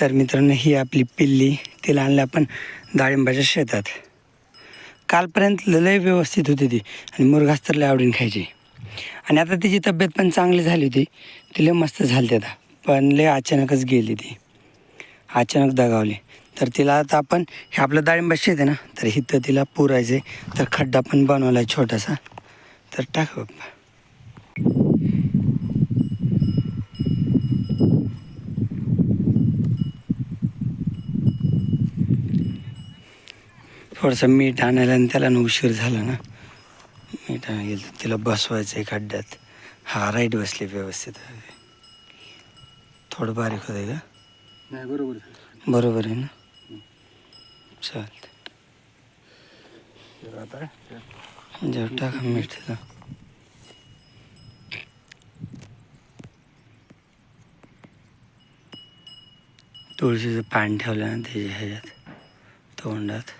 तर मित्रांनो ही आपली पिल्ली तिला आणलं आपण डाळिंबाच्या शेतात. कालपर्यंत लय व्यवस्थित होती ती आणि मुरघास तर लय आवडीन खायची. आणि आता तिची तब्येत पण चांगली झाली होती. ती मस्त झाली आता पण लय अचानकच गेली ती. अचानक दगावली. तर तिला आता आपण हे आपलं डाळिंबा शेत आहे ना तर इथं तिला पुरायचं आहे तर खड्डा पण बनवला आहे छोटासा. तर टाक बाप्पा. थोडंसं मीठ आणायला आणि त्याला ना उशीर झाला ना. मीठ आणायला तिला बसवायचं आहे खड्ड्यात. हा राईट बसले व्यवस्थित. थोडं बारीक होतं का? नाही बरोबर बरोबर आहे ना? चालतं जेव्हा टाका मीठ तिला. तुळशीचं पान ठेवलं ना त्याच्या ह्याच्यात तोंडात.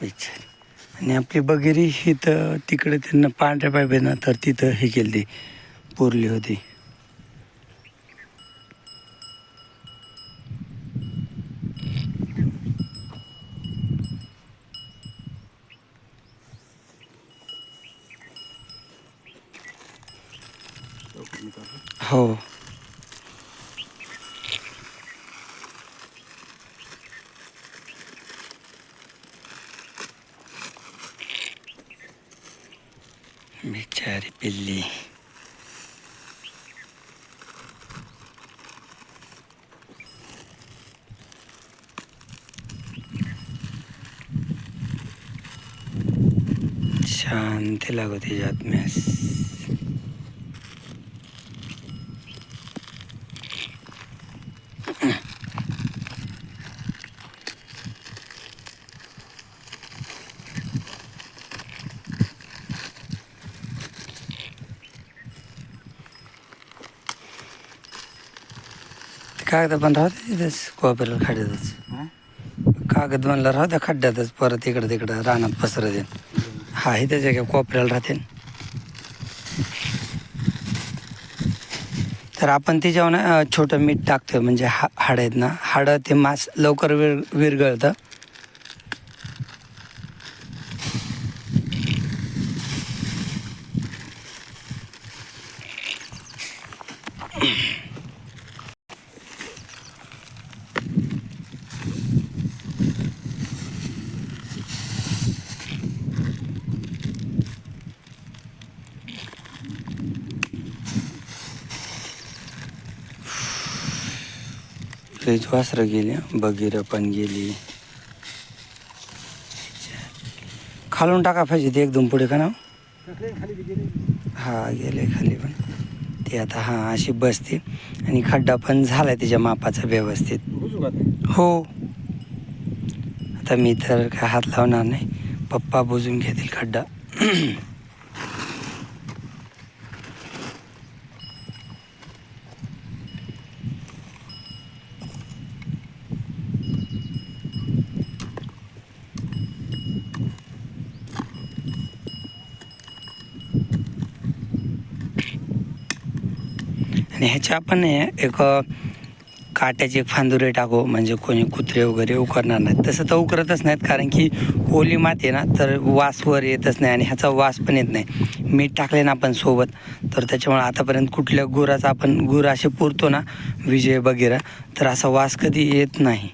विचार आणि आपली बगेरी ही तर तिकडे त्यांना पांढऱ्या पाईप तर तिथं हे केली होती पुरली होती हो बिचारी पिल्ली शांती लागू तिच्या आत्म्यास कागद पण राहू तिथंच कोपऱ्याला खड्ड्यातच. कागद बनला राहू खड्ड्यातच परत इकडं तिकडं रानात पसरत येईल हा ही त्याच्या काय कोपऱ्याला राहते तर आपण त्याच्यावर ना छोटं मीठ टाकतोय म्हणजे हा हाडं आहेत ना हाडं ते मास लवकर विर विरगळतं लईच वासरं गेली बगीरं पण गेली. खालून टाका पाहिजे ते एकदम पुढे का ना हा गेले खाली पण. ते आता हा अशी बसते. आणि खड्डा पण झालाय त्याच्या मापाचा व्यवस्थित. हो. आता मी तर काय हात लावणार नाही. पप्पा बुजून घेतील खड्डा. आणि ह्याच्या आपण एक काट्याची एक फांदुरे टाकू म्हणजे कोणी कुत्रे वगैरे उकरणार नाहीत. तसं तर उकरतच नाहीत कारण की ओली माती आहे ना तर वास वर येतच नाही आणि ह्याचा वास पण येत नाही. मीठ टाकले ना आपण सोबत तर त्याच्यामुळे आतापर्यंत कुठल्या गुराचा आपण गुर असे पुरतो ना विजय वगैरे तर असा वास कधी येत नाही.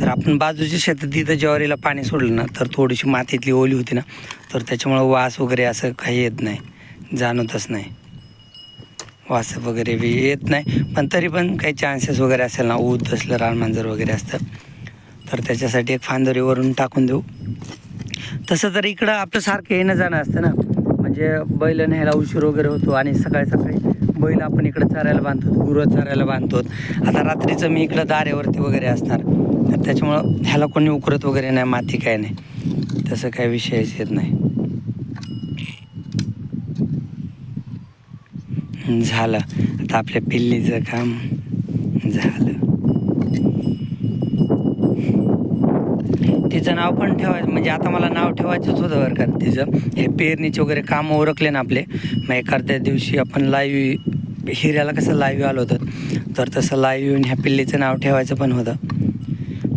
तर आपण बाजूच्या शेतात तिथं ज्वारीला पाणी सोडलं ना तर थोडीशी मातीतली ओली होती ना तर त्याच्यामुळं वास वगैरे असं काही येत नाही. जाणवतच नाही. वास वगैरे बी येत नाही. पण तरी पण काही चान्सेस वगैरे असेल ना ऊद असलं रानमांजर वगैरे असतं तर त्याच्यासाठी एक फांदोरीवरून टाकून देऊ. तसं तर इकडं आपलं सारखं येणं जाणं असतं ना. म्हणजे बैल न्यायला उशीर वगैरे होतो आणि सकाळी सकाळी बैल आपण इकडं चरायला बांधतो गुरं चरायला बांधतो. आता रात्रीचं मी इकडं दारेवरती वगैरे असणार. तर त्याच्यामुळं ह्याला कोणी उकरत वगैरे नाही माती काय नाही. तसं काही विषयच येत नाही. झालं. आता आपल्या पिल्लीचं काम झालं. तिचं नाव पण ठेवायचं म्हणजे आता मला नाव ठेवायचंच होतं बरं का तिचं. हे पेरणीचे वगैरे काम ओरखले ना आपले. मग एखाद्या दिवशी आपण लाईव्ह हिऱ्याला कसं लाईव्ह आलो होतं. तर तसं लाईव्ह येऊन ह्या पिल्लीचं नाव ठेवायचं पण होतं.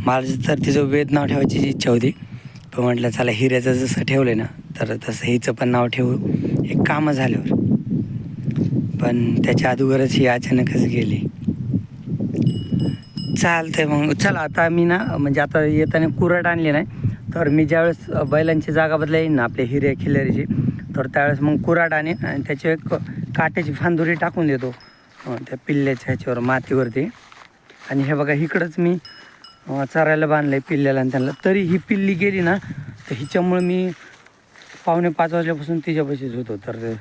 मला तर तिचं वेद नाव ठेवायची इच्छा होती पण म्हटलं चला हिऱ्याचं जसं ठेवलं ना तर तसं हिचं पण नाव ठेवू. एक कामं झाल्यावर. पण त्याच्या अगोदरच ही अचानकच गेली. चालतंय मग चला आता मी ना म्हणजे आता येताना कुरड आणली नाही तर मी ज्यावेळेस बैलांची जागा बदला येईन ना आपल्या हिऱ्या खिल्लारीची तर त्यावेळेस मग कुराड आणेन आणि त्याची एक काट्याची फांदुरी टाकून देतो त्या पिल्ल्याच्या ह्याच्यावर मातीवरती. आणि हे बघा इकडंच मी चरायला बांधलं आहे पिल्ल्याला आणि त्यांना. तरी ही पिल्ली गेली ना तर हिच्यामुळं मी पावणे पाच वाजल्यापासून तिच्यापाशीच होतो. तर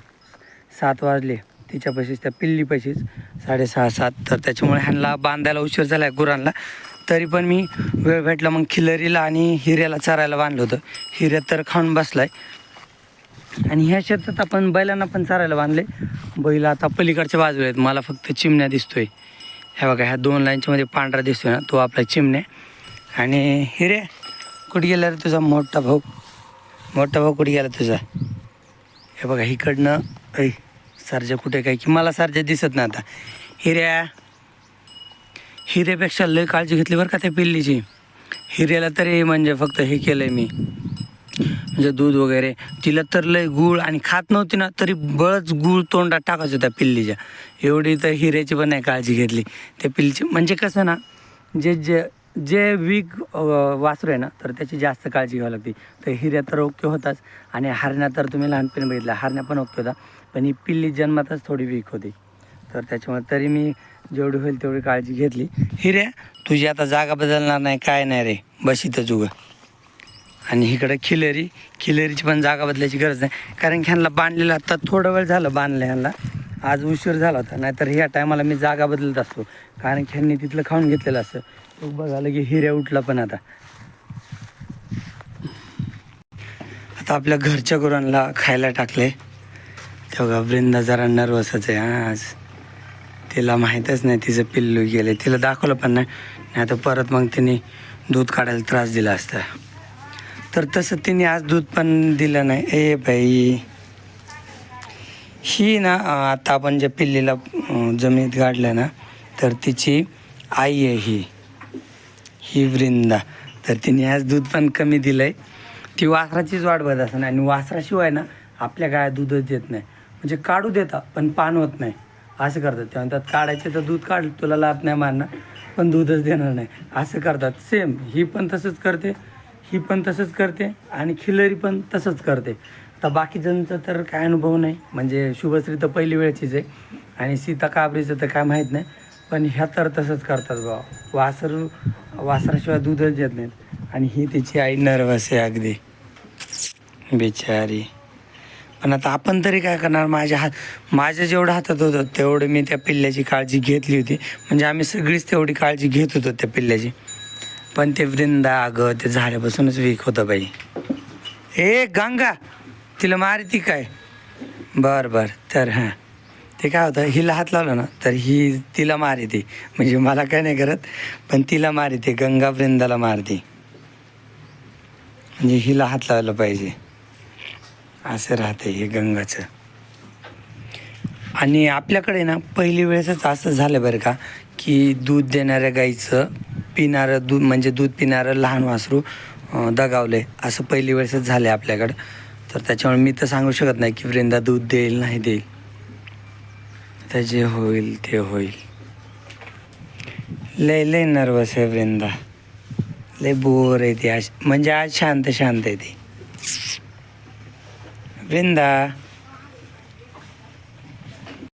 सात वाजले तिच्यापाशीच त्या पिल्लीपाशीच. साडेसहा सात. तर त्याच्यामुळे ह्यांना बांधायला उशीर झाला आहे गुरांना. तरी पण मी वेळ भेटला मग खिलरीला आणि हिऱ्याला चरायला बांधलं होतं. हिऱ्यात तर खाऊन बसलाय. आणि ह्या शेतात आपण बैलांना पण चरायला बांधले बैल आता पलीकडच्या बाजूला आहेत. मला फक्त चिमण्या दिसतोय. हे बघा ह्या दोन लाईनच्या मध्ये पांढरा दिसतोय ना तो आपला चिमणे. आणि हिरे कुठे गेला रे तुझा मोठा भाऊ? मोठा भाऊ कुठे गेला तुझा? हे बघा इकडनं ऐ सारजा कुठे काय? की मला सारजा दिसत नाही आता. हिऱ्या हिऱ्यापेक्षा लय काळजी घेतली बरं का त्या पिल्लीची. हिऱ्याला तरी म्हणजे फक्त हे केलं आहे मी. म्हणजे दूध वगैरे. तिला तर लय गूळ आणि खात नव्हती ना तरी बळच गूळ तोंडात टाकायचं त्या पिल्लीच्या. एवढी तर हिऱ्याची पण नाही काळजी घेतली. त्या पिल्लीची म्हणजे कसं ना जे जे जे वीक वासरू आहे ना तर त्याची जास्त काळजी घ्यावी लागते. तर हिऱ्या तर ओके होताच. आणि हरण्या तर तुम्ही लहानपणी बघितला हरण्या पण ओके होता. पण ही पिल्ली जन्मातच थोडी वीक होती. तर त्याच्यामुळे तरी मी जेवढी होईल तेवढी काळजी घेतली. हिऱ्या तुझी आता जागा बदलणार नाही काय नाही रे. बस इथंच आणि इकडं खिलेरी खिलेरीची पण जागा बदलायची गरज नाही. कारण की ह्यांना बांधलेलं आता थोडं वेळ झालं बांधलं ह्यांना. आज उशीर झाला होता नाहीतर ह्या टायमाला मी जागा बदलत असतो. कारण की ह्यांनी तिथलं खाऊन घेतलेलं असतं. तो बघायला की हिऱ्या उठला पण आता. आता आपल्या घरच्या गुरांना खायला टाकले. तेव्हा वृंदा जरा नर्वसच आहे. आज तिला माहीतच नाही तिचं पिल्लू गेले तिला दाखवलं पण नाही. नाही तर परत मग तिने दूध काढायला त्रास दिला असता. तर तसं तिने आज दूध पण दिलं नाही. ए बाई. ही ना आता आपण ज्या पिल्लीला जमिनीत गाडलं ना तर तिची आई आहे ही. ही वृंदा. तर तिने आज दूध पण कमी दिलं आहे ती वासराचीच वाट बघत असं आणि वासराशिवाय ना आपल्या गाय दूधच देत नाही. म्हणजे काढू देता पण पान होत नाही. असं करतात. ते म्हणतात काढायचे तर दूध काढ तुला लाभ नाही मारणार पण दूधच देणार नाही. असं करतात. सेम ही पण तसंच करते. ही पण तसंच करते आणि खिलरी पण तसंच करते. आता बाकीच्यांचं तर काय अनुभव नाही. म्हणजे शुभश्री तर पहिली वेळचीच आहे. आणि सीता काबरीचं तर काय माहीत नाही. पण ह्या तर तसंच करतात बाबा वासरू वासराशिवाय दूधच देत नाहीत. आणि ही तिची आई नर्वस आहे अगदी. बिचारी. पण आता आपण तरी काय करणार? माझ्या हात माझ्या जेवढं हातात होतं तेवढं मी त्या पिल्ल्याची काळजी घेतली होती. म्हणजे आम्ही सगळीच तेवढी काळजी घेत होतो त्या पिल्ल्याची. पण ते वृंदा अगं ते झाल्यापासूनच वीक होतं बाई. ए गंगा तिला मारती काय? बर बर तर हां. ते काय होतं हिला हात लावलं ना तर ही तिला मारते. म्हणजे मला काय नाही करत पण तिला मारते गंगा वृंदाला मारते. म्हणजे हिला हात लावला पाहिजे. असं राहते हे गंगाचं. आणि आपल्याकडे ना पहिली वेळेसच असं झालं बरं का की दूध देणाऱ्या गाईचं पिणारं दूध म्हणजे दूध पिणारं लहान वासरू दगावले. असं पहिली वेळेसच झालं आहे आपल्याकडं. तर त्याच्यामुळे मी तर सांगू शकत नाही की वृंदा दूध देईल नाही देईल. तर जे होईल ते होईल. लय लय नर्वस आहे वृंदा. लय बोर आहे ती. आज म्हणजे आज शांत शांत आहे ती. वृंदा.